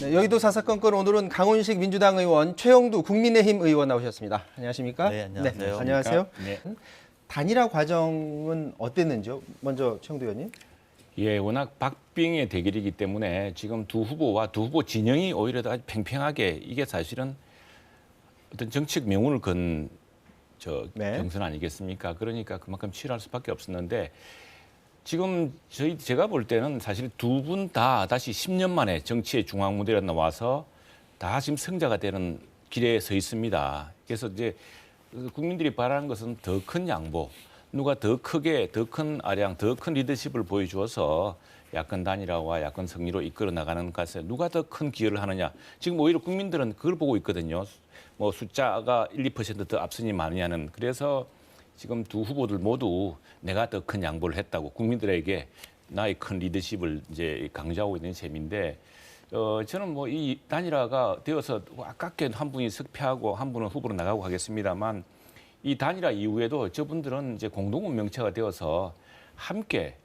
네, 여의도 사사건 건 오늘은 강훈식 민주당 의원, 최영두 국민의힘 의원 나오셨습니다. 안녕하십니까? 네, 안녕하세요. 안녕하세요. 네. 단일화 과정은 어땠는지요? 먼저 최영두 의원님. 예, 워낙 박빙의 대결이기 때문에 지금 두 후보와 두 후보 진영이 오히려 더 아주 팽팽하게 이게 사실은 어떤 정치적 명운을 건저 네. 경선 아니겠습니까? 그러니까 그만큼 치열할 수밖에 없었는데 지금 저희 제가 볼 때는 사실 두 분 다 다시 10년 만에 정치의 중앙 무대로 나와서 다 지금 승자가 되는 길에 서 있습니다. 그래서 이제 국민들이 바라는 것은 더 큰 양보, 누가 더 크게 더 큰 아량, 더 큰 리더십을 보여주어서 야권 단일화와 야권 승리로 이끌어 나가는 것에 누가 더 큰 기여를 하느냐. 지금 오히려 국민들은 그걸 보고 있거든요. 뭐 숫자가 1, 2%더 앞서니 마느냐는 그래서 지금 두 후보들 모두 내가 더 큰 양보를 했다고 국민들에게 나의 큰 리더십을 이제 강조하고 있는 셈인데 어, 저는 뭐 이 단일화가 되어서 아깝게 한 분이 석패하고 한 분은 후보로 나가고 하겠습니다만 이 단일화 이후에도 저분들은 이제 공동 운 명체가 되어서 함께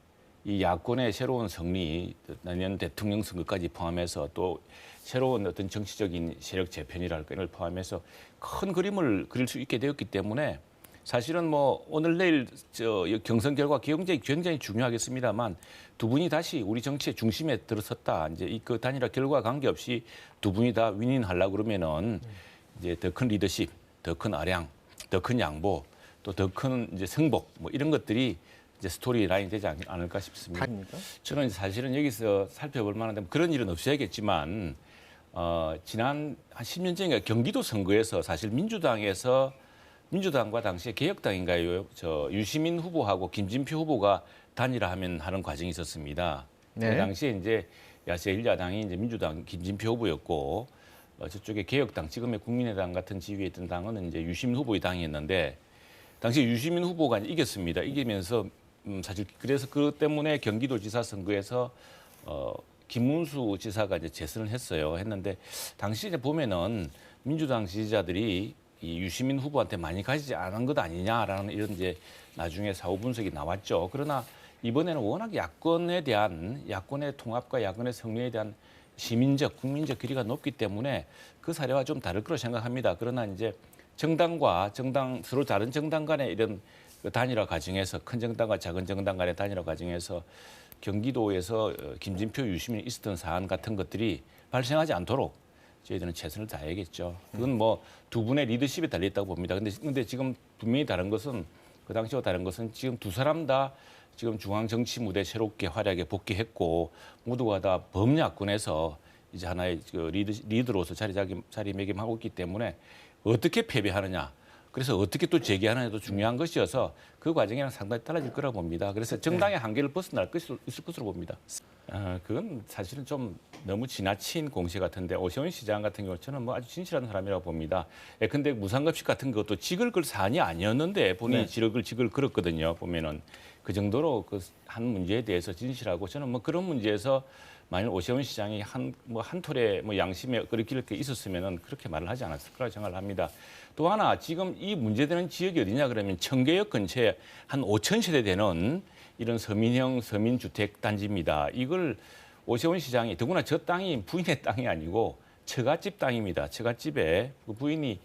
이 야권의 새로운 승리, 내년 대통령 선거까지 포함해서 또 새로운 어떤 정치적인 세력 재편이랄 걸 포함해서 큰 그림을 그릴 수 있게 되었기 때문에 사실은 뭐 오늘 내일 저 경선 결과 굉장히 굉장히 중요하겠습니다만 두 분이 다시 우리 정치의 중심에 들어섰다. 이제 이 그 단일화 결과 관계없이 두 분이 다 윈윈하려 그러면은 이제 더 큰 리더십, 더 큰 아량, 더 큰 양보, 또 더 큰 이제 승복 뭐 이런 것들이 이제 스토리 라인이 되지 않- 않을까 싶습니다. 단입니까? 저는 사실은 여기서 살펴볼 만한데 그런 일은 없어야겠지만 어, 지난 한 10년 전인가 경기도 선거에서 사실 민주당에서 민주당과 당시에 개혁당인가요? 저 유시민 후보하고 김진표 후보가 단일화하면 하는 과정이 있었습니다. 네. 그 당시에 이제 제1야당이 이제 민주당 김진표 후보였고 어, 저쪽에 개혁당 지금의 국민의당 같은 지위에 있던 당은 이제 유시민 후보의 당이었는데 당시 유시민 후보가 이겼습니다. 이기면서 음, 사실 그래서 그 때문에 경기도지사 선거에서 어, 김문수 지사가 이제 재선을 했어요. 했는데 당시 이제 보면은 민주당 지지자들이 이 유시민 후보한테 많이 가지지 않은 것 아니냐라는 이런 이제 나중에 사후 분석이 나왔죠. 그러나 이번에는 워낙 야권에 대한 야권의 통합과 야권의 승리에 대한 시민적 국민적 길이가 높기 때문에 그 사례와 좀 다를 거로 생각합니다. 그러나 이제 정당과 정당 서로 다른 정당 간의 이런 그 단일화 과정에서 큰 정당과 작은 정당 간의 단일화 과정에서 경기도에서 어, 김진표 유시민이 있었던 사안 같은 것들이 발생하지 않도록 저희들은 최선을 다해야겠죠. 그건 뭐 두 분의 리더십에 달려 있다고 봅니다. 근데 근데 지금 분명히 다른 것은 그 당시와 다른 것은 지금 두 사람 다 지금 중앙 정치 무대 새롭게 활약에 복귀했고 모두가 다 범야권에서 이제 하나의 그 리드, 리더로서 자리 자리매김하고 있기 때문에 어떻게 패배하느냐. 그래서 어떻게 또 재개하느냐도 중요한 것이어서 그 과정이랑 상당히 달라질 거라고 봅니다. 그래서 정당의 한계를 벗어날 것이 있을 것으로 봅니다. 아, 그건 사실은 좀 너무 지나친 공시 같은데 오세훈 시장 같은 경우 저는 뭐 아주 진실한 사람이라고 봅니다. 예, 근데 무상급식 같은 것도 직을 걸 사안이 아니었는데 본인이 네. 직을 직을 걸었거든요. 보면은 그 정도로 그 한 문제에 대해서 진실하고 저는 뭐 그런 문제에서 만일 오세훈 시장이 한 뭐 한 톨에 뭐 양심에 그렇게 이렇게 있었으면은 그렇게 말을 하지 않았을 거라 생각을 합니다. 또 하나 지금 이 문제되는 지역이 어디냐 그러면 청계역 근처에 한 5천 세대 되는 이런 서민형 서민주택 단지입니다. 이걸 오세훈 시장이 더구나 저 땅이 부인의 땅이 아니고 처갓집 땅입니다. 처갓집에 그 부인이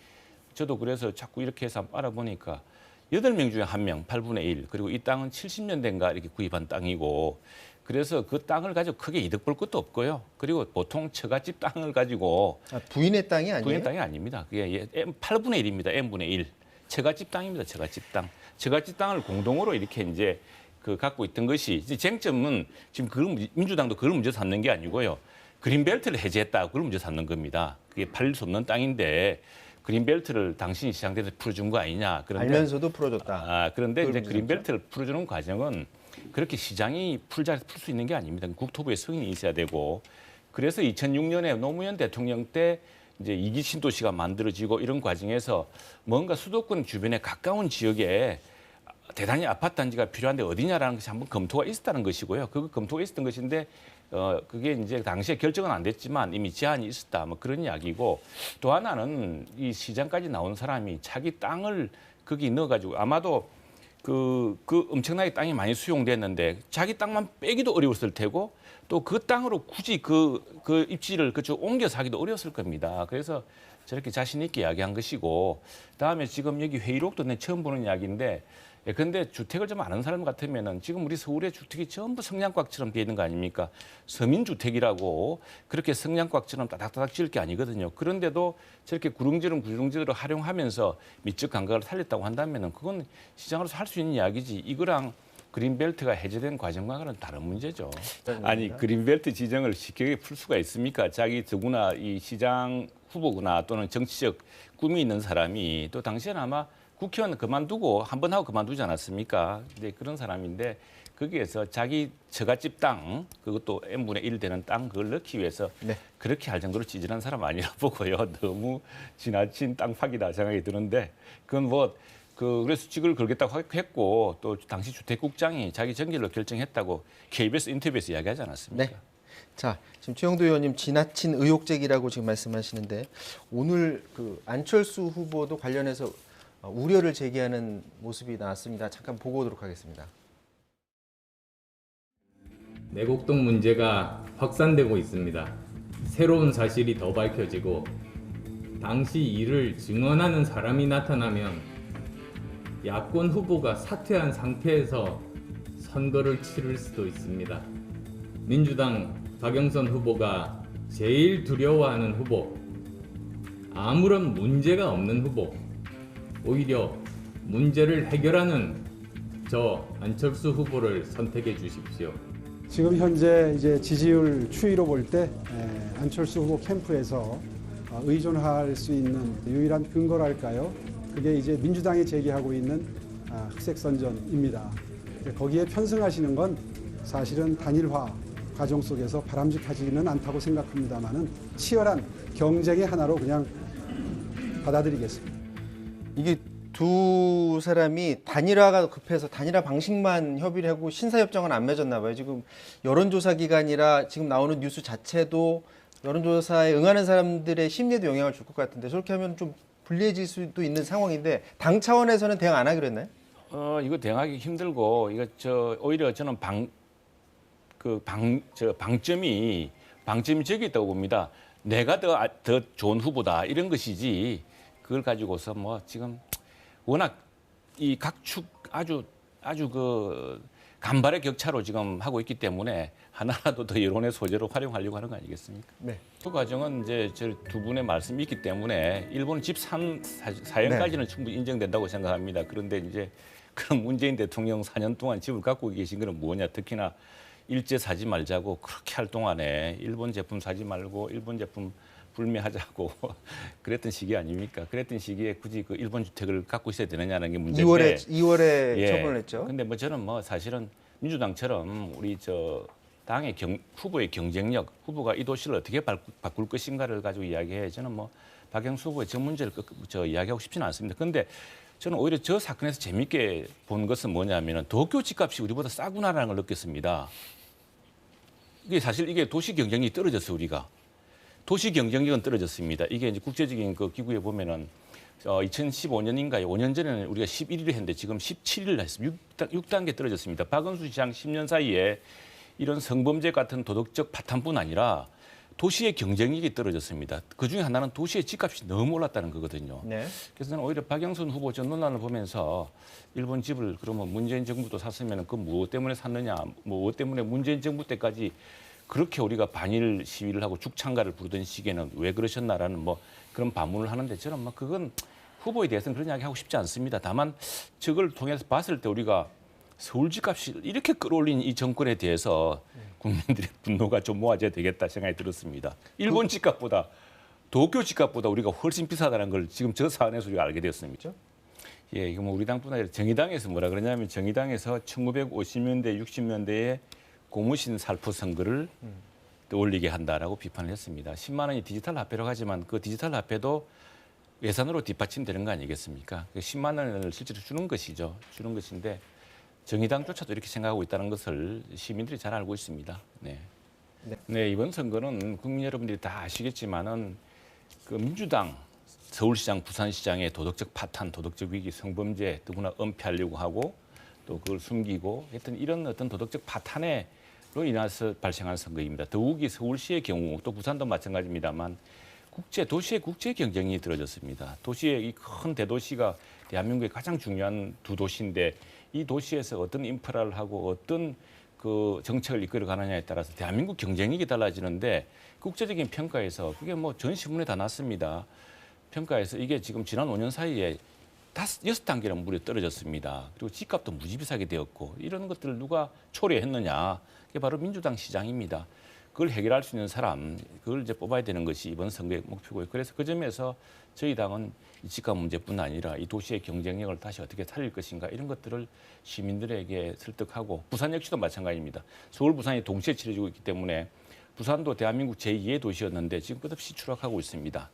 저도 그래서 자꾸 이렇게 해서 알아보니까 여덟 명 중에 한 명, 8분의 1. 그리고 이 땅은 70년대인가 이렇게 구입한 땅이고 그래서 그 땅을 가지고 크게 이득 볼 것도 없고요. 그리고 보통 처갓집 땅을 가지고 아, 부인의 땅이 아니에요? 부인의 땅이 아닙니다. 그게 M 8분의 1입니다. M분의 1. 처갓집 땅입니다. 처갓집 땅. 처갓집 땅을 공동으로 이렇게 이제 그 갖고 있던 것이 이제 쟁점은 지금 그 민주당도 그걸 문제 삼는 게 아니고요. 그린벨트를 해제했다. 그걸 문제 삼는 겁니다. 그게 팔릴 수 없는 땅인데 그린벨트를 당신이 시장대에서 풀어준 거 아니냐. 그런데 알면서도 풀어줬다. 아, 그런데 이제 그린벨트를 풀어주는 과정은 그렇게 시장이 풀자 풀 수 있는 게 아닙니다. 국토부의 승인이 있어야 되고 그래서 2006년에 노무현 대통령 때 이제 이기 신도시가 만들어지고 이런 과정에서 뭔가 수도권 주변에 가까운 지역에 대단히 아파트 단지가 필요한데 어디냐라는 것이 한번 검토가 있었다는 것이고요. 그 검토가 있었던 것인데 어 그게 이제 당시에 결정은 안 됐지만 이미 제한이 있었다 뭐 그런 이야기고 또 하나는 이 시장까지 나온 사람이 자기 땅을 거기 넣어가지고 아마도 그, 그 엄청나게 땅이 많이 수용됐는데 자기 땅만 빼기도 어려웠을 테고 또 그 땅으로 굳이 그, 그 입지를 그쪽 옮겨 사기도 어려웠을 겁니다. 그래서 저렇게 자신 있게 이야기한 것이고 다음에 지금 여기 회의록도 내 처음 보는 이야기인데 예, 근데 주택을 좀 아는 사람 같으면은 지금 우리 서울의 주택이 전부 성냥곽처럼 돼 있는 거 아닙니까? 서민주택이라고 그렇게 성냥곽처럼 따닥따닥 지을 게 아니거든요. 그런데도 저렇게 구릉지름 구릉지를 활용하면서 미적 감각을 살렸다고 한다면은 그건 시장으로서 할 수 있는 이야기지. 이거랑 그린벨트가 해제된 과정과는 다른 문제죠. 아니 그린벨트 지정을 쉽게 풀 수가 있습니까? 자기 더구나 이 시장 후보거나 또는 정치적 꿈이 있는 사람이 또 당시에는 아마 국회의원 그만두고 한 번 하고 그만두지 않았습니까? 근데 그런 사람인데 거기에서 자기 처갓집 땅 그것도 n분의 1 되는 땅 그걸 넣기 위해서 네. 그렇게 할 정도로 찌질한 사람 아니라 보고요. 너무 지나친 땅 파기다 생각이 드는데 그건 뭐 그 그래서 직을 걸겠다고 했고 또 당시 주택국장이 자기 정결로 결정했다고 KBS 인터뷰에서 이야기하지 않았습니까? 네. 자, 지금 최영도 의원님 지나친 의혹 제기라고 지금 말씀하시는데 오늘 그 안철수 후보도 관련해서 어, 우려를 제기하는 모습이 나왔습니다. 잠깐 보고 오도록 하겠습니다. 내곡동 문제가 확산되고 있습니다. 새로운 사실이 더 밝혀지고 당시 이를 증언하는 사람이 나타나면 야권 후보가 사퇴한 상태에서 선거를 치를 수도 있습니다. 민주당 박영선 후보가 제일 두려워하는 후보, 아무런 문제가 없는 후보, 오히려 문제를 해결하는 저 안철수 후보를 선택해 주십시오. 지금 현재 이제 지지율 추이로 볼 때 안철수 후보 캠프에서 어, 의존할 수 있는 유일한 근거랄까요? 그게 이제 민주당이 제기하고 있는 아, 흑색 선전입니다. 거기에 편승하시는 건 사실은 단일화 과정 속에서 바람직하지는 않다고 생각합니다만은 치열한 경쟁의 하나로 그냥 받아들이겠습니다. 이게 두 사람이 단일화가 급해서 단일화 방식만 협의를 하고 신사협정은 안 맺었나 봐요. 지금 여론조사 기간이라 지금 나오는 뉴스 자체도 여론조사에 응하는 사람들의 심리에도 영향을 줄 것 같은데 저렇게 하면 좀 불리해질 수도 있는 상황인데 당 차원에서는 대응 안 하기로 했나요? 어 이거 대응하기 힘들고 이거 저 오히려 저는 방 그 방 저 방점이 방점이 저기 있다고 봅니다. 내가 더 아- 더 좋은 후보다 이런 것이지 그걸 가지고서 뭐 지금 워낙 이 각축 아주 아주 그 간발의 격차로 지금 하고 있기 때문에 하나라도 더 여론의 소재로 활용하려고 하는 거 아니겠습니까? 네. 그 과정은 이제 저 두 분의 말씀이 있기 때문에 일본 집산 사연까지는 충분히 인정된다고 생각합니다. 그런데 이제 그런 문재인 대통령 4년 동안 집을 갖고 계신 거는 뭐냐? 특히나 일제 사지 말자고 그렇게 할 동안에 일본 제품 사지 말고 일본 제품 불매하자고 그랬던 시기 아닙니까? 그랬던 시기에 굳이 그 일본 주택을 갖고 있어야 되느냐는 게 문제인데. 2월에 2월에 예. 처분을 했죠. 근데 뭐 저는 뭐 사실은 민주당처럼 우리 저 당의 경, 후보의 경쟁력, 후보가 이 도시를 어떻게 바, 바꿀 것인가를 가지고 이야기해 저는 뭐 박영수 후보의 저 문제를 그- 저 이야기하고 싶지는 않습니다. 근데 저는 오히려 저 사건에서 재밌게 본 것은 뭐냐면은 도쿄 집값이 우리보다 싸구나라는 걸 느꼈습니다. 이게 사실 이게 도시 경쟁력이 떨어졌어요 우리가. 도시 경쟁력은 떨어졌습니다. 이게 이제 국제적인 그 기구에 보면은 어, 2015년인가요? 5년 전에는 우리가 11위를 했는데 지금 17위를 했습니다. 6 단, 계 떨어졌습니다. 박은수 시장 10년 사이에 이런 성범죄 같은 도덕적 파탄뿐 아니라 도시의 경쟁력이 떨어졌습니다. 그 중에 하나는 도시의 집값이 너무 올랐다는 거거든요. 네. 그래서 저는 오히려 박영선 후보 전 논란을 보면서 일본 집을 그러면 문재인 정부도 샀으면 그 무엇 때문에 샀느냐, 뭐 무엇 때문에 문재인 정부 때까지 그렇게 우리가 반일 시위를 하고 죽창가를 부르던 시기에는 왜 그러셨나라는 뭐 그런 반문을 하는데 저는 뭐 그건 후보에 대해서는 그런 이야기 하고 싶지 않습니다. 다만 저걸 통해서 봤을 때 우리가 서울 집값이 이렇게 끌어올린 이 정권에 대해서 국민들의 분노가 좀 모아져야 되겠다 생각이 들었습니다. 일본 집값보다 도쿄 집값보다 우리가 훨씬 비싸다는 걸 지금 저 사안에서 우리가 알게 되었습니다. 예, 이거 뭐 우리 당뿐 아니라 정의당에서 뭐라 그러냐면 정의당에서 1950년대, 60년대에 고무신 살포 선거를 떠올리게 한다라고 비판을 했습니다. 10만 원이 디지털 화폐라고 하지만 그 디지털 화폐도 예산으로 뒷받침되는 거 아니겠습니까? 그 10만 원을 실제로 주는 것이죠. 주는 것인데 정의당조차도 이렇게 생각하고 있다는 것을 시민들이 잘 알고 있습니다. 네. 네. 네, 이번 선거는 국민 여러분들이 다 아시겠지만은 그 민주당 서울시장, 부산시장의 도덕적 파탄, 도덕적 위기, 성범죄 더구나 은폐하려고 하고 또 그걸 숨기고 했던 이런 어떤 도덕적 파탄에 로 인해서 발생한 선거입니다. 더욱이 서울시의 경우 또 부산도 마찬가지입니다만 국제 도시의 국제 경쟁이 들어졌습니다. 도시의 이 큰 대도시가 대한민국의 가장 중요한 두 도시인데 이 도시에서 어떤 인프라를 하고 어떤 그 정책을 이끌어 가느냐에 따라서 대한민국 경쟁력이 달라지는데 국제적인 평가에서 그게 뭐 전 신문에 다 났습니다. 평가에서 이게 지금 지난 5년 사이에 다섯 여섯 단계나 무려 떨어졌습니다. 그리고 집값도 무지 비싸게 되었고 이런 것들을 누가 초래했느냐? 그게 바로 민주당 시장입니다. 그걸 해결할 수 있는 사람, 그걸 이제 뽑아야 되는 것이 이번 선거의 목표고요. 그래서 그 점에서 저희 당은 이 집값 문제뿐 아니라 이 도시의 경쟁력을 다시 어떻게 살릴 것인가 이런 것들을 시민들에게 설득하고 부산 역시도 마찬가지입니다. 서울, 부산이 동시에 치러지고 있기 때문에 부산도 대한민국 제2의 도시였는데 지금 끝없이 추락하고 있습니다.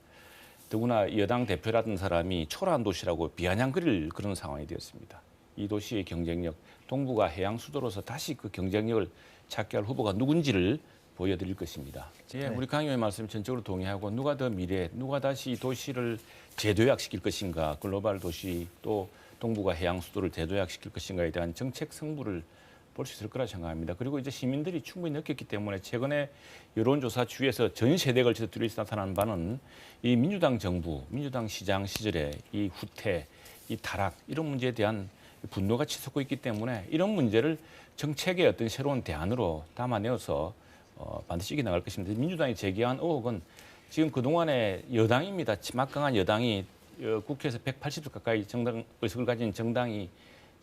더구나 여당 대표라던 사람이 초라한 도시라고 비아냥거릴 그런 상황이 되었습니다. 이 도시의 경쟁력, 동부가 해양 수도로서 다시 그 경쟁력을 찾게 할 후보가 누군지를 보여드릴 것입니다. 예, 우리 강 의원의 말씀 전적으로 동의하고 누가 더 미래, 누가 다시 이 도시를 재도약시킬 것인가, 글로벌 도시 또 동부가 해양 수도를 재도약시킬 것인가에 대한 정책 승부를 볼 수 있을 거라 생각합니다. 그리고 이제 시민들이 충분히 느꼈기 때문에 최근에 여론조사 주에서 전 세대에 걸쳐서 뚜렷이 나타난 바는 이 민주당 정부, 민주당 시장 시절에 이 후퇴, 이 타락 이런 문제에 대한 분노가 치솟고 있기 때문에 이런 문제를 정책의 어떤 새로운 대안으로 담아내어서 어, 반드시 이겨나갈 것입니다. 민주당이 제기한 의혹은 지금 그동안의 여당입니다. 막강한 여당이 어, 국회에서 180석 가까이 정당 의석을 가진 정당이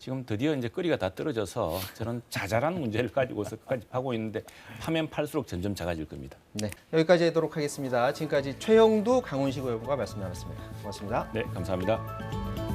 지금 드디어 이제 거리가 다 떨어져서 저는 자잘한 문제를 가지고서 끝까지 파고 있는데 파면 팔수록 점점 작아질 겁니다. 네, 여기까지 하도록 하겠습니다. 지금까지 최영두 강훈식 의원과 말씀 나눴습니다. 고맙습니다. 네, 감사합니다.